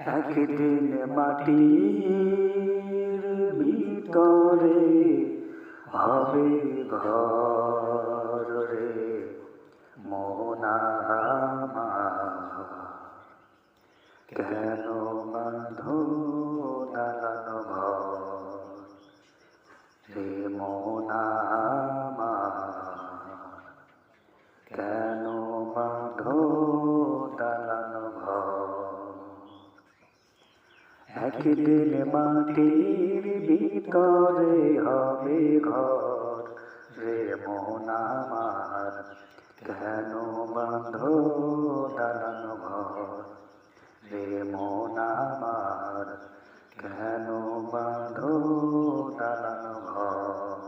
একদিন মাটির ভিতরে হবে ঘর রে, মোনা কেন বাঁধো দালান ঘর রে, মোনা কেন বাঁধো দালান ঘর একদিন মাটির ভিতরে হবে ঘর। রে মোনামার কেন বাঁধো দালান ঘর? রে মোনামার কেন বাঁধো দালান ঘর?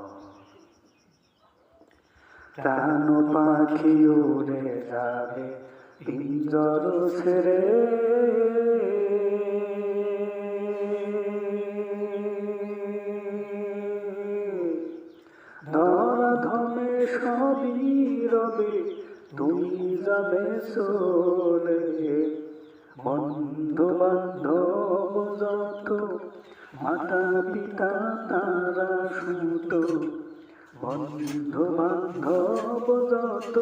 প্রাণ পাখি উড়ে যাবে, পিঞ্জর ছেড়ে সবই রবে তুমি যাবে চলে বন্ধু বান্ধব যত মাতা পিতা তারা সুতো বন্ধু বান্ধব যত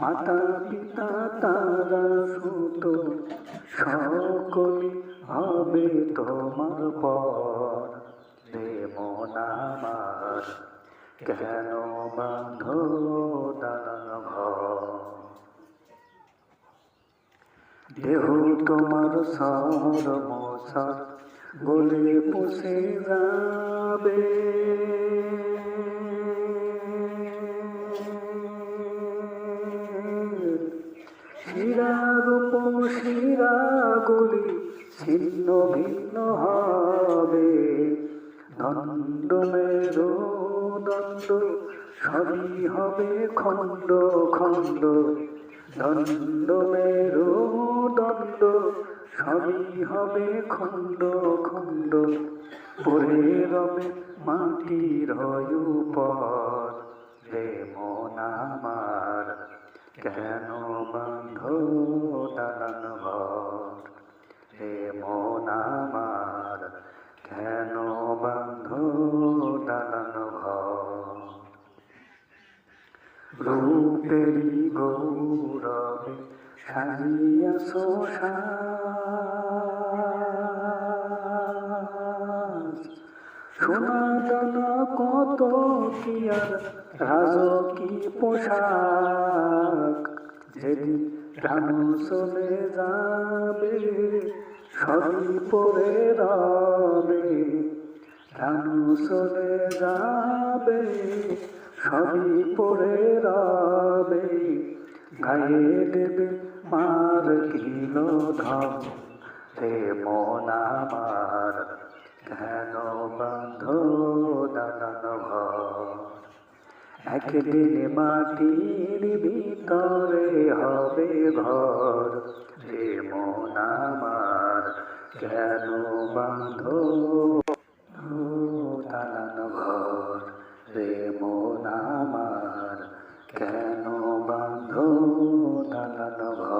মাতা পিতা তারা সুত সকলে হবে তোমার পর রে মন আমার কেন ঘর দেহ তোমার সর মশার বলে পুষে যাবে শিরার শিরা গুলি ছিন্ন ভিন্ন হবে। দণ্ড মেরো দণ্ড সবই হবে খণ্ড খণ্ড দণ্ড মেরো দণ্ড সবই হবে খণ্ড খণ্ড পরে রবে মাটির উপর রে মন আমার কেন বন্ধ দালান ঘর রে মন আমার রূপেরি গৌরবে সাজিয়া শোষাস সোনা দানা কত কি আর রাজ কি পোশাক? যেদিন প্রাণ চলে যাবে সবই পরে রবে। প্রাণ চলে যাবে সবই পরে রবে, গায়ে দেবে মার কিলো ধম। রে মন আমার কেন বন্ধ দালান ঘর? একদিন মাটির ভিতরে হবে ঘর। রে মন আমার কেন বাঁধো দালান ঘর? রে নামার কেন বাঁধো ঘর